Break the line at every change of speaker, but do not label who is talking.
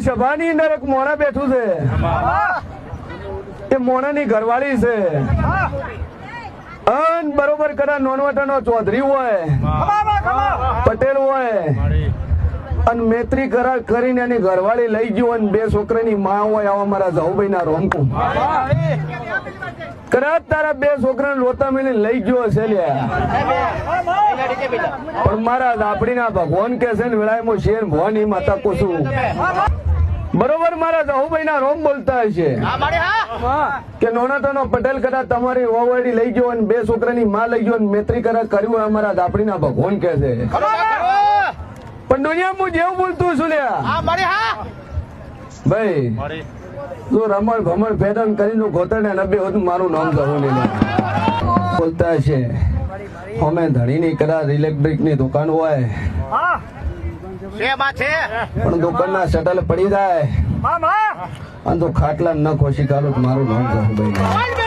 સભાની અંદર એક મોણા બેઠું છે. એ મોણાની ઘરવાળી છે. અન બરોબર કરા નોનવટાનો ચૌધરી હોય, પટેલ હોય, અને મૈત્રી કરાર કરીને એની ઘરવાળી લઈ ગયો અને બે છોકરાની માં હોય આવા મારા જાઉભાઈ ના રોમકું. કદાચ તારા બે છોકરાને રોતા મેળીને લઈ ગયો હશે લ્યા. પણ મારા દાપડીના ભગવાન કે છે ને વેળાએ શેર ભવાની માતા કુસુમ. બરોબર મારા જાહુભાઈ ના રોમ બોલતા હશે. કે નોનાતાનો પટેલ કદાચ તમારી વહુવાડી લઈ ગયો અને બે છોકરાની માં લઈ ગયો અને મૈત્રી કરાર કર્યું અમારા દાપડીના ભગવાન કે છે. પણ દુનિયા હું જેવું બોલતું છું લ્યા. ભાઈ જો રમણ ભમણ ફેડન કરીને ગોતરને નબે હોત મારું નામ જવું નહીં બોલતા હશે. અમે ધણીની કદાચ ઇલેક્ટ્રિકની દુકાન હોય. પણ દુકાનના શટલ પડી જાય. અને તો ખાટલા ન ખોશી કાઢો મારું નામ ભાઈ